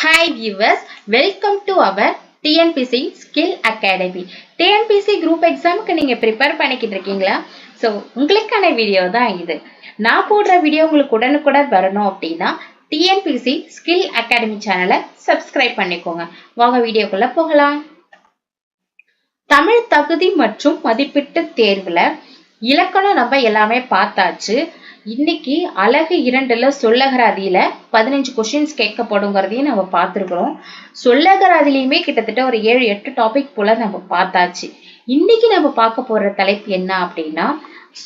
Hi viewers welcome to our TNPSC skill academy TNPSC group எக்ஸாமுக்கு நீங்கள் prepare பண்ணிக்கிட்டு இருக்கீங்களா? ஸோ உங்களுக்கான வீடியோ தான் இது. நான் போடுற வீடியோ உங்களுக்கு உடனுக்குடன் வரணும் அப்படின்னா டிஎன்பிசி ஸ்கில் அகாடமி சேனலை சப்ஸ்கிரைப் பண்ணிக்கோங்க. வாங்க வீடியோக்குள்ள போகலாம். தமிழ் தகுதி மற்றும் மதிப்பீட்டு தேர்வுல இலக்கணம் நம்ம எல்லாமே பார்த்தாச்சு. இன்னைக்கு அழகு இரண்டுல சொல்லகராதியில பதினஞ்சு கொஸ்டின்ஸ் கேட்கப்படுங்கிறதையும் நம்ம பார்த்துருக்குறோம். சொல்லகராதிலையுமே கிட்டத்தட்ட ஒரு ஏழு எட்டு டாபிக் போல நம்ம பார்த்தாச்சு. இன்னைக்கு நம்ம பார்க்க போற தலைப்பு என்ன அப்படின்னா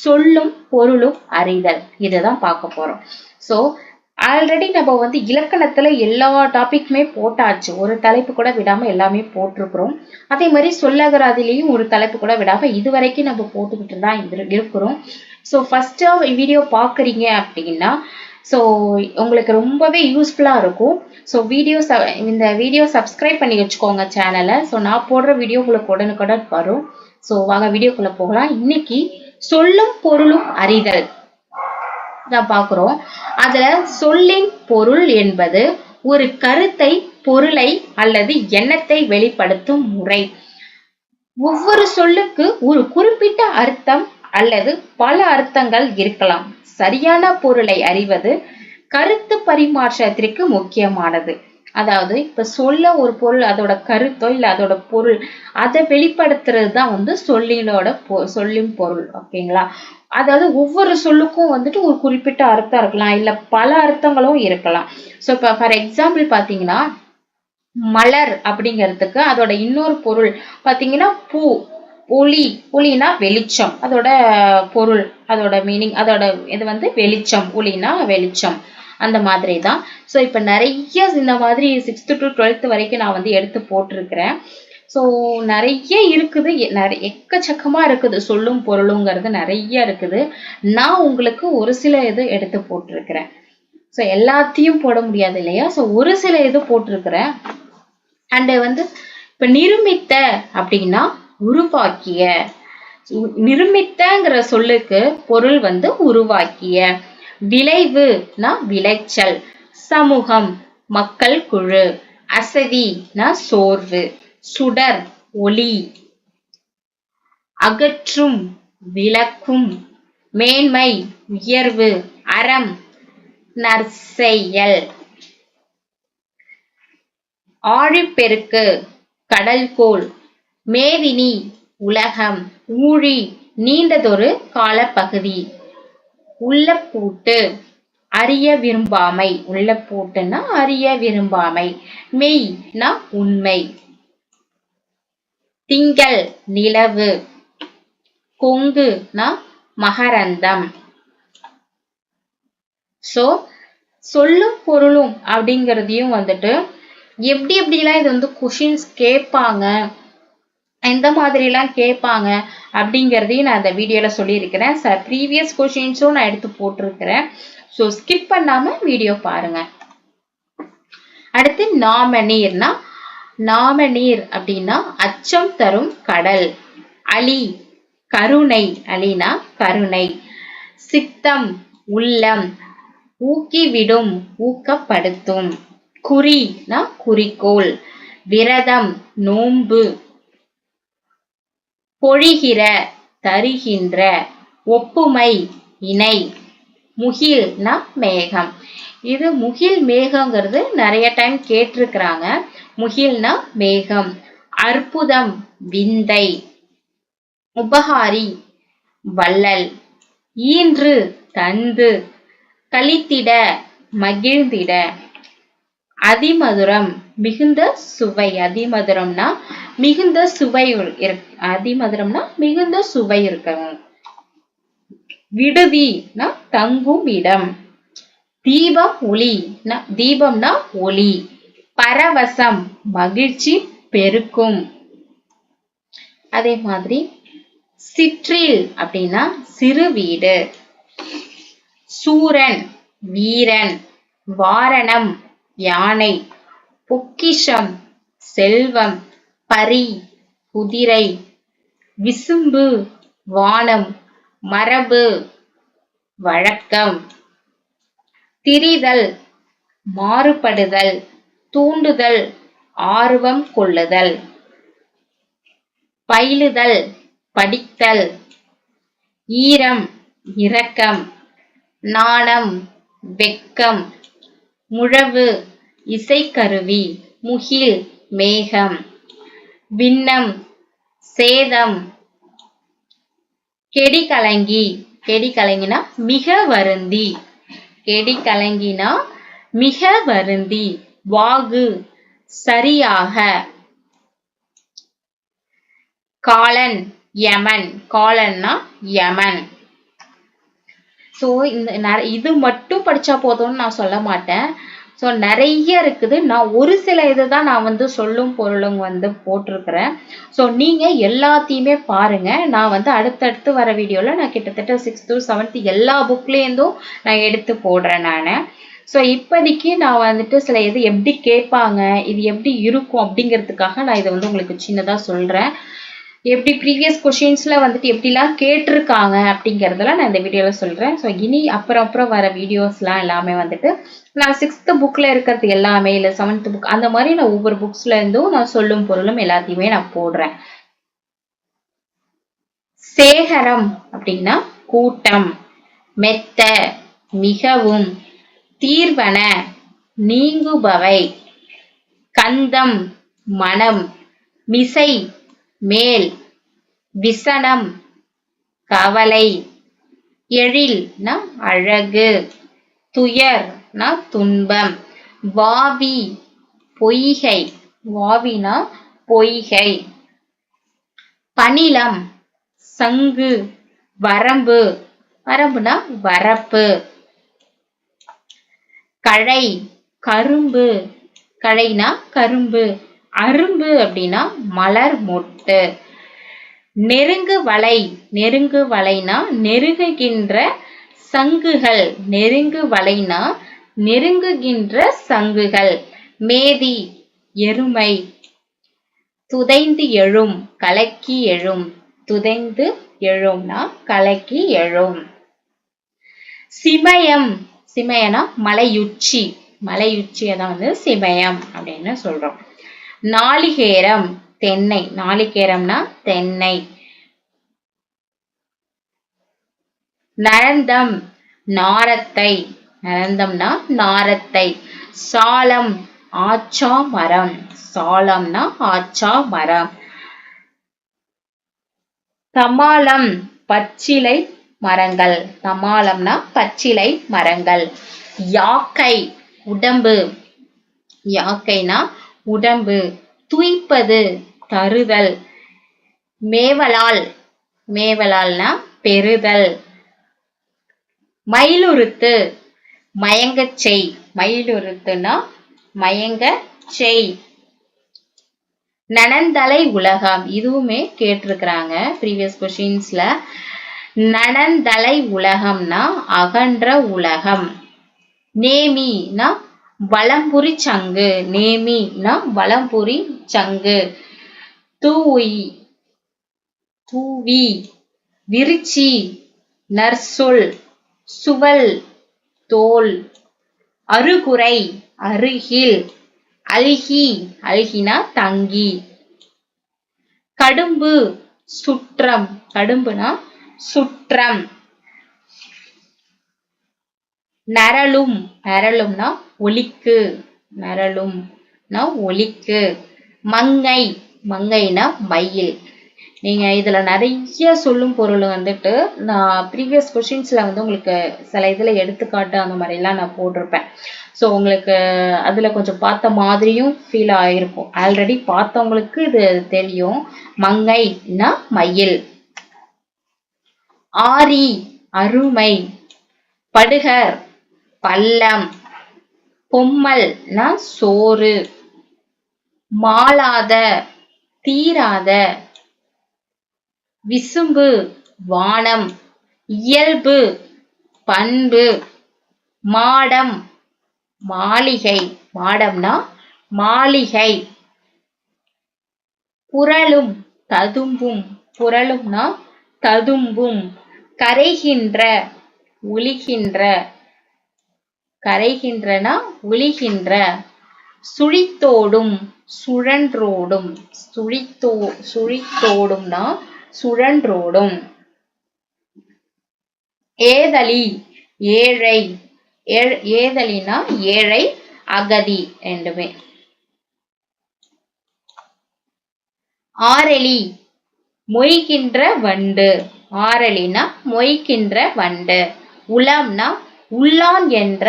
சொல்லும் பொருளும் அறிதல். இதுதான் பார்க்க போறோம். ஸோ ஆல்ரெடி நம்ம வந்து இலக்கணத்துல எல்லா டாபிக்குமே போட்டாச்சு. ஒரு தலைப்பு கூட விடாம எல்லாமே போட்டிருக்கிறோம். அதே மாதிரி சொல்லகராதிலையும் ஒரு தலைப்பு கூட விடாம இது வரைக்கும் நம்ம போட்டுக்கிட்டு தான் இருக்கிறோம். ஸோ ஃபஸ்ட்டாக வீடியோ பார்க்குறீங்க அப்படின்னா ஸோ உங்களுக்கு ரொம்பவே யூஸ்ஃபுல்லாக இருக்கும். ஸோ வீடியோ ச இந்த வீடியோ சப்ஸ்கிரைப் பண்ணி வச்சுக்கோங்க சேனலை ஸோ நான் போடுற வீடியோ உங்களுக்கு உடனுக்குடன் வரும். ஸோ வாங்க வீடியோக்குள்ளே போகலாம். இன்னைக்கு சொல்லும் பொருளும் அறிதல் தான் பார்க்குறோம். அதில் சொல்லின் பொருள் என்பது ஒரு கருத்தை பொருளை அல்லது எண்ணத்தை வெளிப்படுத்தும் முறை. ஒவ்வொரு சொல்லுக்கு ஒரு குறிப்பிட்ட அர்த்தம் அல்லது பல அர்த்தங்கள் இருக்கலாம். சரியான பொருளை அறிவது கருத்து பரிமாற்றத்திற்கு முக்கியமானது. அதாவது இப்ப சொல்ல ஒரு பொருள் அதோட கருத்தோ இல்ல அதோட பொருள் அதை வெளிப்படுத்துறது தான் வந்து சொல்லினோட பொ சொல்லின் பொருள் ஓகேங்களா? அதாவது ஒவ்வொரு சொல்லுக்கும் வந்துட்டு ஒரு குறிப்பிட்ட அர்த்தம் இருக்கலாம் இல்ல பல அர்த்தங்களும் இருக்கலாம். ஸோ இப்போ ஃபார் எக்ஸாம்பிள் பாத்தீங்கன்னா மலர் அப்படிங்கிறதுக்கு அதோட இன்னொரு பொருள் பாத்தீங்கன்னா பூ. ஒளி ஒளினா வெளிச்சம். அதோட பொருள் அதோட மீனிங் அதோட இது வந்து வெளிச்சம். ஒளினா வெளிச்சம். அந்த மாதிரி தான் ஸோ இப்போ நிறைய இந்த மாதிரி சிக்ஸ்த்து டு டுவெல்த்து வரைக்கும் நான் வந்து எடுத்து போட்டிருக்கிறேன். ஸோ நிறைய இருக்குது. நிறைய எக்கச்சக்கமாக இருக்குது. சொல்லும் பொருளுங்கிறது நிறைய இருக்குது. நான் உங்களுக்கு ஒரு சில இது எடுத்து போட்டிருக்கிறேன். ஸோ எல்லாத்தையும் போட முடியாது இல்லையா? ஸோ ஒரு சில இது போட்டிருக்கிறேன். அண்டு வந்து இப்போ நிருமித்த அப்படின்னா உருவாக்கிய நிர்மித்தங்கிற சொல்லுக்கு பொருள் வந்து உருவாக்கிய. விளைவுனா விளைச்சல். சமூகம் மக்கள் குழு. அசதினா சோர்வு. சுடர் ஒளி. அகற்றும் விளக்கும். மேன்மை உயர்வு. அறம் நற்செயல். ஆழிப்பெருக்கு கடல்கோள் மேதினி உலகம் ஊழி நீண்டதொரு காலப்பகுதி. உள்ளப்பூட்டு. அறிய விரும்பாமை. உள்ளப்பூட்டுன்னா அறிய விரும்பாமை. மெய்னா உண்மை. திங்கள் நிலவு. கொங்குனா மகரந்தம். சோ சொல்லும் பொருளும் அப்படிங்கிறதையும் வந்துட்டு எப்படி எப்படிலாம் இது வந்து கொஷின்ஸ் கேட்பாங்க? எந்த மாதிரிலாம் கேட்பாங்க அப்படிங்கிறதையும் நான் அந்த வீடியோவில் சொல்லியிருக்கிறேன். சார் ப்ரீவியஸ் கொஷின்ஸும் நான் எடுத்து போட்டிருக்கிறேன். ஸோ ஸ்கிப் பண்ணாமல் வீடியோ பாருங்க. அடுத்து நாமநீர்னா நாமநீர் அப்படின்னா அச்சம் தரும் கடல் அலி கருணை அலினா கருணை. சித்தம் உள்ளம் ஊக்கிவிடும் ஊக்கப்படுத்தும். குறினா குறிக்கோள். விரதம் நோன்பு பொழிகிற தருகின்ற ஒப்புமை இணை. முகில்னா மேகம். இது முகில் மேகங்கிறது நிறைய டைம் கேட்டிருக்கிறாங்க. முகில்னா மேகம். அற்புதம் விந்தை உபகாரி வள்ளல். ஈன்று தந்து கழித்திட மகிழ்ந்திட. அதிமதுரம் மிகுந்த சுவை. அதிமதுரம்னா மிகுந்த சுவை அதிமதுரம்னா மிகுந்த சுவை இருக்கணும். விடுதினா தங்கும் இடம். தீபம் ஒளினா தீபம்னா ஒளி. பரவசம் மகிழ்ச்சி பெருக்கும். அதே மாதிரி சிற்றில் அப்படின்னா சிறு வீடு. சூரன் வீரன். வாரணம் யானை பொக்கிஷம் செல்வம் பரி குதிரை விசும்பு வானம் மரபு வழக்கம். திரிதல் மாறுபடுதல் தூண்டுதல் ஆர்வம் கொள்ளுதல். பயிலுதல் படித்தல். ஈரம் இரக்கம். நாணம் வெக்கம். முழவு இசைக்கருவி முகில் மேகம் விண்ணம் சேதம் கெடி கலங்கி கெடி கலங்கினா மிக வருந்தி. கெடி கலங்கினா மிக வருந்தி. வாகு சரியாக. காலன் யமன். காலன்னா யமன். ஸோ இந்த நிறைய இது மட்டும் படிச்சா போதும்னு நான் சொல்ல மாட்டேன். ஸோ நிறைய இருக்குது. நான் ஒரு சில இதை தான் நான் வந்து சொல்லும் பொருளும் வந்து போட்டிருக்கிறேன். ஸோ நீங்கள் எல்லாத்தையுமே பாருங்க. நான் வந்து அடுத்தடுத்து வர வீடியோவில் நான் கிட்டத்தட்ட சிக்ஸ்த்து செவன்த்து எல்லா புக்லேருந்தும் நான் எடுத்து போடுறேன் நான். ஸோ இப்போதைக்கு நான் வந்துட்டு சில இது எப்படி கேட்பாங்க இது எப்படி இருக்கும் அப்படிங்கிறதுக்காக நான் இதை வந்து உங்களுக்கு சின்னதாக சொல்கிறேன் எப்படி ப்ரீவியஸ் கொஷின்ஸில் வந்துட்டு எப்படிலாம் கேட்டிருக்காங்க அப்படிங்கிறதெல்லாம் நான் இந்த வீடியோவில் சொல்கிறேன் ஸோ இனி அப்புறம் அப்புறம் வர வீடியோஸ்லாம் எல்லாமே வந்துட்டு நான் சிக்ஸ்த்து புக்கில் இருக்கிறது எல்லாமே இல்லை செவன்த் புக் அந்த மாதிரி நான் ஒவ்வொரு புக்ஸ்ல இருந்தும் நான் சொல்லும் பொருளும் எல்லாத்தையுமே நான் போடுறேன். சேகரம் அப்படின்னா கூட்டம் மெத்த மிகவும் தீர்வன நீங்குபவை கந்தம் மனம் மிசை மேல். விசனம். கவலை. எழில்னா அழகு. துயர்னா துன்பம். வாவி. பொய்கை. வாவினா பொய்கை. பணிலம் சங்கு. வரம்பு. வரம்புனா வரப்பு. கழை. கரும்பு. கழைனா கரும்பு. அரும்பு அப்படின்னா மலர் மொட்டு. நெருங்கு வலை நெருங்கு வலைனா நெருங்குகின்ற சங்குகள். நெருங்கு வலைனா நெருங்குகின்ற சங்குகள். மேதி எருமை துதைந்து எழும் கலக்கி எழும். துதைந்து எழும்னா கலக்கி எழும். சிமயம் சிமயனா மலையுச்சி. மலையுச்சியை தான் வந்து சிமயம் அப்படின்னு சொல்றோம். நாளிகேரம் தென்னை. நாளிகேரம்னா தென்னை. நரந்தம் நாரத்தை. நரந்தம்னா நாரத்தை. சாலம் ஆச்சா மரம் சாலம்னா ஆச்சா மரம் தமாலம் பச்சிலை மரங்கள். தமாலம்னா பச்சிலை மரங்கள். யாக்கை உடம்பு. யாக்கைனா உடம்பு. துய்ப்பது தருதல் மேவலால் மேவலால்னா பெறுதல். மயிலுறுத்து மயங்கச் செய். மயிலுறுத்துனா மயங்கச் செய். நனந்தலை உலகம். இதுவுமே கேட்டிருக்கிறாங்க ப்ரீவியஸ் கொஷின்ஸ்ல நனந்தலை உலகம்னா அகன்ற உலகம். நேமினா வலம்புரி சங்கு நேமினா வலம்புரி சங்கு தூவி தூவி விரிச்சி நற்சொல் சுவல் தோல் அருகுறை அருகில் அல்கி அல்கினா தங்கி. கடும்பு சுற்றம். கடும்புனா சுற்றம். நரலும் நரலும்னா ஒலிக்கு. நரலும்னா ஒலிக்கு. மங்கை மங்கைனா மயில். நீங்க இதுல நிறைய சொல்லும் பொருள் வந்துட்டு நான் ப்ரீவியஸ் கொஷின்ஸ்ல வந்து உங்களுக்கு சில இதுல எடுத்துக்காட்டு அந்த மாதிரி எல்லாம் நான் போட்டிருப்பேன். ஸோ உங்களுக்கு அதுல கொஞ்சம் பார்த்த மாதிரியும் ஃபீல் ஆயிருக்கும். ஆல்ரெடி பார்த்தவங்களுக்கு இது தெரியும். மங்கைனா மயில். ஆரி அருமை. படுகர் பள்ளம் பொம்மல்னா சோறு மாளாத தீராத விசும்பு வானம் இயல்பு பண்பு மாடம் மாளிகை. மாடம்னா மாளிகை. புரளும் ததும்பும். புரளும்னா ததும்பும். கரைகின்ற ஒளிகின்ற கரைகின்றனா ஒளிகின்ற சுழித்தோடும் சுழன்றோடும். சுழித்தோ சுழித்தோடும்னா சுழன்றோடும். ஏதலி ஏழை. ஏதலினா ஏழை அகதி ரெண்டுமே ஆரளி மொய்கின்ற வண்டு. ஆரலினா மொய்கின்ற வண்டு. உலம்னா உள்ளான் என்ற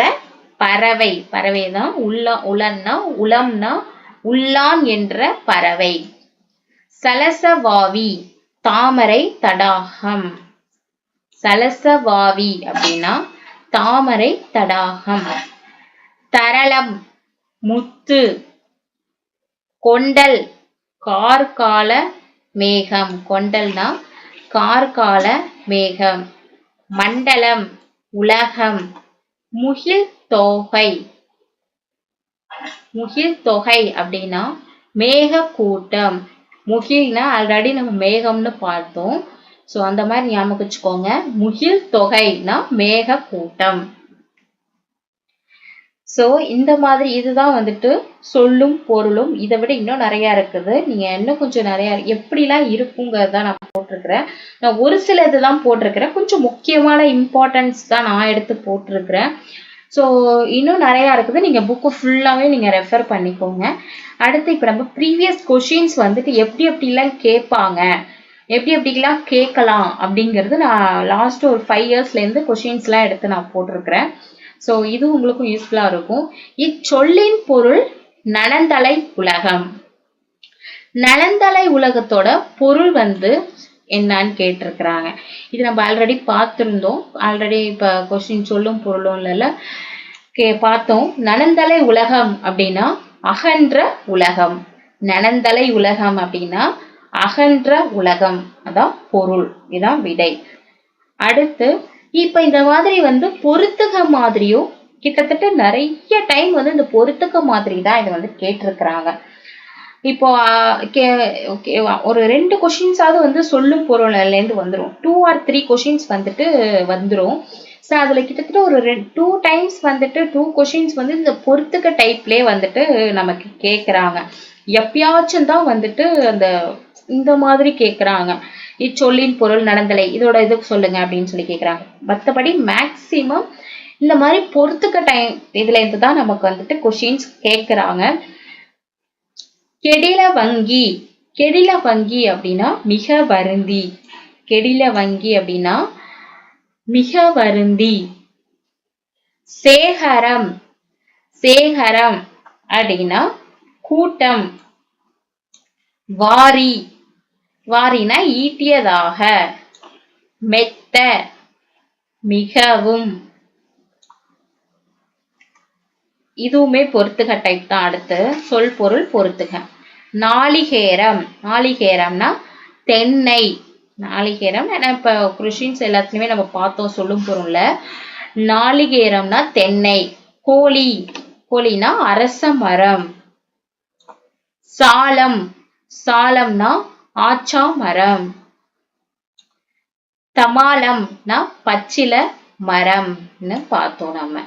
பறவை. பறவை தான் உள்ள உளன்னா உலம்னா உள்ளான் என்ற பறவை. சலசவாவி தாமரை தடாகம். சலசவாவி அப்படின்னா தாமரை தடாகம். தரளம் முத்து. கொண்டல் கார்கால மேகம். கொண்டல்னா கார்கால மேகம். மண்டலம் உலகம். முகில் தொகை. முகில் தொகை அப்படின்னா மேக கூட்டம் முகில்னா ஆல்ரெடி நம்ம மேகம்னு பார்த்தோம். ஸோ அந்த மாதிரி ஞாபகம் வச்சுக்கோங்க. முகில் தொகைனா மேக கூட்டம் ஸோ இந்த மாதிரி இதுதான் வந்துட்டு சொல்லும் பொருளும். இதை விட இன்னும் நிறையா இருக்குது. நீங்கள் இன்னும் கொஞ்சம் நிறையா எப்படிலாம் இருக்குங்கிறத நான் போட்டிருக்கிறேன். நான் ஒரு சில இதுதான் போட்டிருக்கிறேன். கொஞ்சம் முக்கியமான இம்பார்ட்டன்ஸ் தான் நான் எடுத்து போட்டிருக்கிறேன். ஸோ இன்னும் நிறையா இருக்குது. நீங்கள் புக்கு ஃபுல்லாகவே நீங்கள் ரெஃபர் பண்ணிக்கோங்க. அடுத்து இப்போ நம்ம ப்ரீவியஸ் கொஷின்ஸ் வந்துட்டு எப்படி எப்படிலாம் கேட்பாங்க? எப்படி எப்படிலாம் கேட்கலாம்? அப்படிங்கிறது நான் லாஸ்ட் ஒரு ஃபைவ் இயர்ஸ்லேருந்து கொஷின்ஸ்லாம் எடுத்து நான் போட்டிருக்கிறேன். ஸோ இது உங்களுக்கும் யூஸ்ஃபுல்லாக இருக்கும். இச்சொல்லின் பொருள் நலந்தலை உலகம். நலந்தலை உலகத்தோட பொருள் வந்து என்னன்னு கேட்டிருக்கிறாங்க. இது நம்ம ஆல்ரெடி பார்த்துருந்தோம். ஆல்ரெடி இப்போ கொஸ்டின் சொல்லும் பொருளும் இல்லைல்ல. கே பார்த்தோம். நனந்தலை உலகம் அப்படின்னா அகன்ற உலகம் நனந்தலை உலகம் அப்படின்னா அகன்ற உலகம் அதான் பொருள். இதான் விடை. அடுத்து இப்ப இந்த மாதிரி வந்து பொருத்துக மாதிரியும் கிட்டத்தட்ட நிறைய டைம் வந்து இந்த பொருத்துக்க மாதிரி தான் இதை வந்து கேட்டிருக்கிறாங்க. இப்போ ஒரு ரெண்டு கொஷின்ஸாவது வந்து சொல்லும் பொருள்லேருந்து வந்துடும் டூ ஆர் த்ரீ கொஷின்ஸ் வந்துட்டு வந்துடும் ஸோ அதில் கிட்டத்தட்ட ஒரு ரெண்டு டூ டைம்ஸ் வந்துட்டு டூ கொஷின்ஸ் வந்து இந்த பொறுத்துக்க டைப்லேயே வந்துட்டு நமக்கு கேட்குறாங்க எப்பயாச்சும் தான் வந்துட்டு அந்த இந்த மாதிரி கேட்குறாங்க இச்சொல்லின் பொருள் நடந்தலை இதோட இது சொல்லுங்க அப்படின்னு சொல்லி கேட்குறாங்க மற்றபடி மேக்சிமம் இந்த மாதிரி பொறுத்துக்க டைம் இதுலேருந்து தான் நமக்கு வந்துட்டு கொஷின்ஸ் கேட்குறாங்க கெடில வங்கி. கெடில வங்கி அப்படின்னா மிக வருந்தி. கெடில வங்கி அப்படின்னா மிக வருந்தி. சேகரம். சேகரம் அப்படின்னா கூட்டம். வாரி. வாரினா ஈட்டியதாக. மெத்த. மிகவும். இதுவுமே பொறுத்துக டைப் தான். அடுத்து சொல் பொருள் பொறுத்துக நாளிகேரம். நாளிகேரம்னா தென்னை. நாளிகேரம் ஏன்னா இப்போ கொஷின்ஸ் எல்லாத்துலேயுமே நம்ம பார்த்தோம் சொல்லும் பொருள்ல. நாளிகேரம்னா தென்னை. கோழி. கோழினா அரச மரம். சாலம். சாலம்னா ஆச்சா மரம். தமாலம்னா பச்சில மரம்னு பார்த்தோம் நம்ம.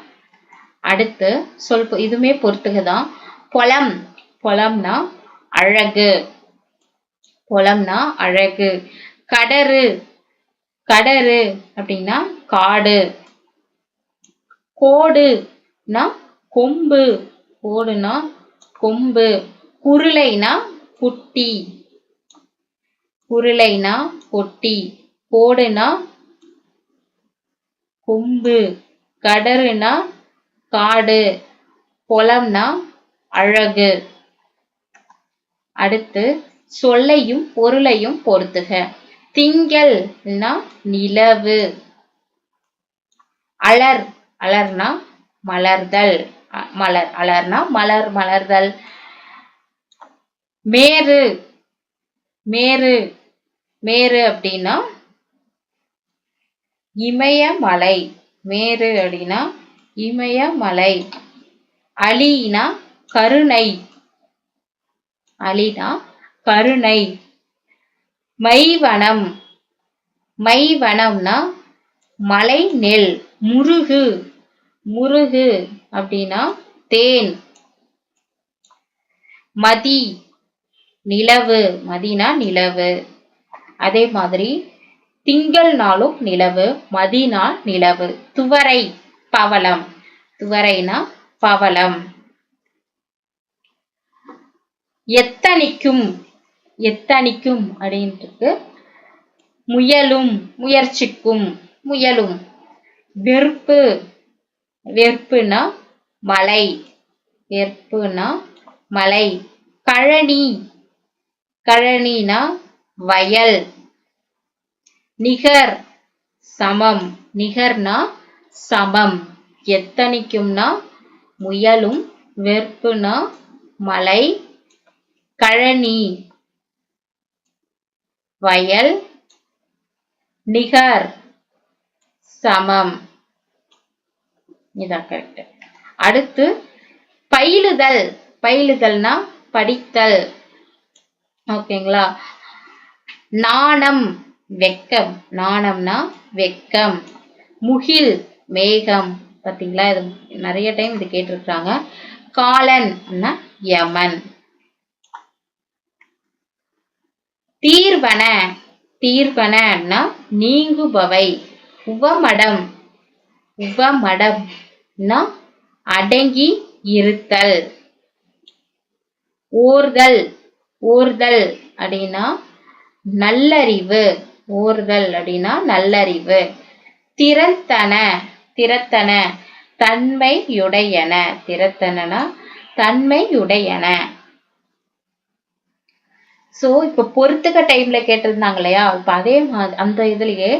அடுத்து சொல் இதுமே பொறுத்துக்குதான் பொலம். பொலம்னா அழகு. குளம்னா அழகு. கடரு கடரு அப்படின்னா காடு. கோடுனா கொம்பு. கோடுனா கொம்பு. குருளைனா குட்டி குருளைனா பொட்டி. கோடுனா கொம்பு. கடறுனா காடு. குளம்னா அழகு. அடுத்து சொல்லையும் பொருளையும் பொறுத்துக திங்கள்னா நிலவு. அலர் அலர்னா மலர்தல். மலர் அலர்னா மலர் மலர்தல். மேரு மேரு மேரு அப்படின்னா இமயமலை. மேரு அப்படின்னா இமயமலை. அலினா கருணை. அலினா கருணை. மைவனம். மைவனம்னா மலை நெல் முருகு. முருகு அப்படின்னா தேன். மதி. நிலவு. மதினா நிலவு. அதே மாதிரி திங்கள் நாளும் நிலவு மதினா நிலவு. துவரை பவளம். துவரைனா பவளம். எத்தனிக்கும் எத்தனிக்கும் அப்படின்ட்டு முயலும் முயற்சிக்கும் முயலும். வெறுப்பு வெறுப்புனா மலை வெறுப்புனா மலை கழனி கழனினா வயல். நிகர் சமம். நிகர்னா சமம். எத்தனிக்கும்னா முயலும் வெறுப்புனா மலை கழனி. வயல். நிகர். சமம். இதான் கரெக்ட் அடுத்து பயிலுதல். பயிலுதல்னா படித்தல். ஓகேங்களா நாணம் வெக்கம். நாணம்னா வெக்கம். முகில் மேகம். பாத்தீங்களா? இது நிறைய டைம் இது கேட்டிருக்காங்க காலன் யமன். தீர்வன தீர்வனன்னா நீங்குபவை. உவமடம் உவமடம்னா அடங்கி இருத்தல். ஓர்தல் ஓர்தல் அப்படின்னா நல்லறிவு. ஓர்தல் அப்படின்னா நல்லறிவு. திறத்தன திறத்தன தன்மையுடையன. திறத்தனனா தன்மையுடையன. ஸோ இப்போ பொறுத்துக்க டைம்ல கேட்டிருந்தாங்க இல்லையா இப்போ அதே மாதிரி அந்த இதுலயே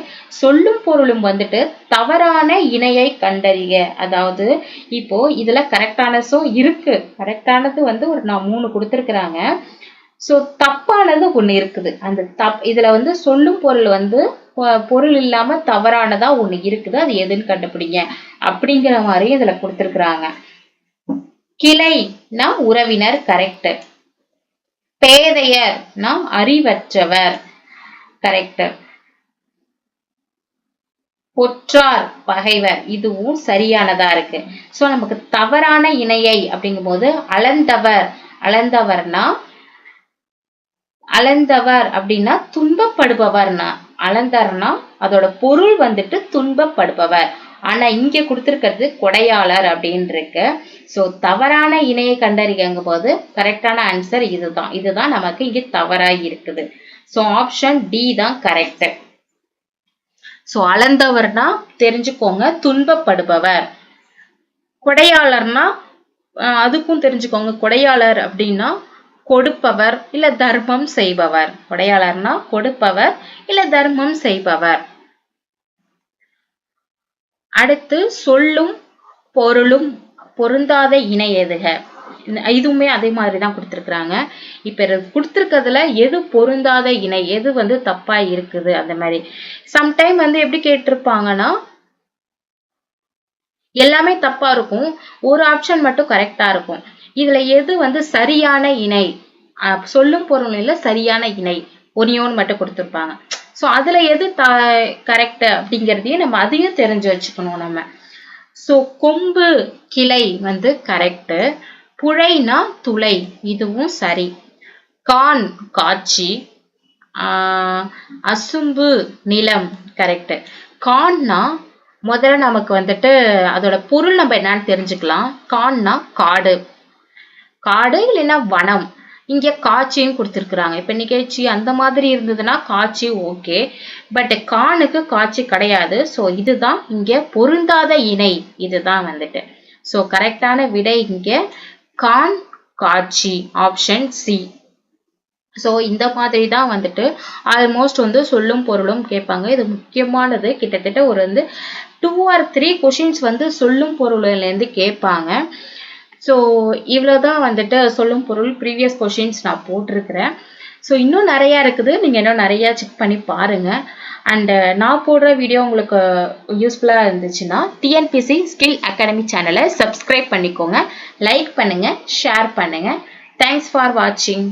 சொல்லும் பொருளும் வந்துட்டு தவறான இணையை கண்டறிய. அதாவது இப்போ இதுல கரெக்டானஸும் இருக்கு. கரெக்டானது வந்து ஒரு நான் மூணு கொடுத்துருக்குறாங்க. ஸோ தப்பானது ஒன்று இருக்குது. அந்த தப் இதில் வந்து சொல்லும் பொருள் வந்து பொருள் இல்லாமல் தவறானதாக ஒன்று இருக்குது. அது எதுன்னு கண்டுபிடிங்க. அப்படிங்கிற மாதிரி இதில் கொடுத்துருக்குறாங்க. கிளைனா உறவினர் கரெக்டு பேதையர்னா அறிவற்றவர். கரெக்ட் பொற்றார் பகைவர். இதுவும் சரியானதா இருக்கு? சோ நமக்கு தவறான இணையை அப்படிங்கும் போது அளந்தவர். அளந்தவர்னா அளந்தவர் அப்படின்னா துன்பப்படுபவர்னா அளந்தர்னா அதோட பொருள் வந்துட்டு துன்பப்படுபவர். ஆனா இங்க கொடுத்துருக்கிறது கொடையாளர் அப்படின்னு இருக்கு சோ தவறான இணையை கண்டறியங்கும் போது கரெக்டான ஆன்சர் இதுதான். இதுதான் நமக்கு இங்க தவறா இருக்குது சோ ஆப்ஷன் டி தான் கரெக்ட் சோ அளந்தவர்னா தெரிஞ்சுக்கோங்க துன்பப்படுபவர். கொடையாளர்னா அதுக்கும் தெரிஞ்சுக்கோங்க கொடையாளர் அப்படின்னா கொடுப்பவர் இல்ல தர்மம் செய்பவர். கொடையாளர்னா கொடுப்பவர் இல்ல தர்மம் செய்பவர். அடுத்து சொல்லும் பொருளும் பொருந்தாத இணை எதுக? இதுவுமே அதே மாதிரி தான் கொடுத்துருக்குறாங்க. இப்போ கொடுத்துருக்கிறதுல எது பொருந்தாத இணை? எது வந்து தப்பா இருக்குது? அந்த மாதிரி. சம்டைம் வந்து எப்படி கேட்டிருப்பாங்கன்னா எல்லாமே தப்பா இருக்கும். ஒரு ஆப்ஷன் மட்டும் கரெக்டா இருக்கும். இதுல எது வந்து சரியான இணை? சொல்லும் பொருள் சரியான இணை. ஒனியோன்னு மட்டும் கொடுத்துருப்பாங்க. ஸோ அதில் எது த கரெக்டு அப்படிங்கிறதையும் நம்ம அதையும் தெரிஞ்சு வச்சுக்கணும் நம்ம. ஸோ கொம்பு கிளை வந்து கரெக்டு புழைனா துளை இதுவும் சரி. கான் காட்சி. அசும்பு நிலம் கரெக்டு கான்னா முதல்ல நமக்கு வந்துட்டு அதோட பொருள் நம்ம என்னன்னு தெரிஞ்சுக்கலாம். கான்னா காடு. காடு இல்லைன்னா வனம். இங்க காட்சியும் கொடுத்துருக்குறாங்க. இப்ப நிகழ்ச்சி அந்த மாதிரி இருந்ததுன்னா காட்சி ஓகே. பட் கானுக்கு காட்சி கிடையாது. ஸோ இதுதான் இங்க பொருந்தாத இணை. இதுதான் வந்துட்டு. ஸோ கரெக்டான விடை இங்க கான் காட்சி ஆப்ஷன் சி. ஸோ இந்த மாதிரி தான் வந்துட்டு ஆல்மோஸ்ட் வந்து சொல்லும் பொருளும் கேட்பாங்க. இது முக்கியமானது. கிட்டத்தட்ட ஒரு வந்து டூ ஆர் த்ரீ கொஷின்ஸ் வந்து சொல்லும் பொருள்லேருந்து கேட்பாங்க. ஸோ இவ்வளோதான் வந்துட்டு சொல்லும் பொருள். ப்ரீவியஸ் கொஷின்ஸ் நான் போட்டிருக்கிறேன். ஸோ இன்னும் நிறையா இருக்குது. நீங்கள் இன்னும் நிறையா செக் பண்ணி பாருங்கள் அண்டு uh, நான் போடுற வீடியோ உங்களுக்கு யூஸ்ஃபுல்லாக இருந்துச்சுன்னா டிஎன்பிசி ஸ்கில் அகாடமி சேனலை சப்ஸ்கிரைப் பண்ணிக்கோங்க. லைக் பண்ணுங்கள் ஷேர் பண்ணுங்கள் தேங்க்ஸ் ஃபார் வாட்சிங்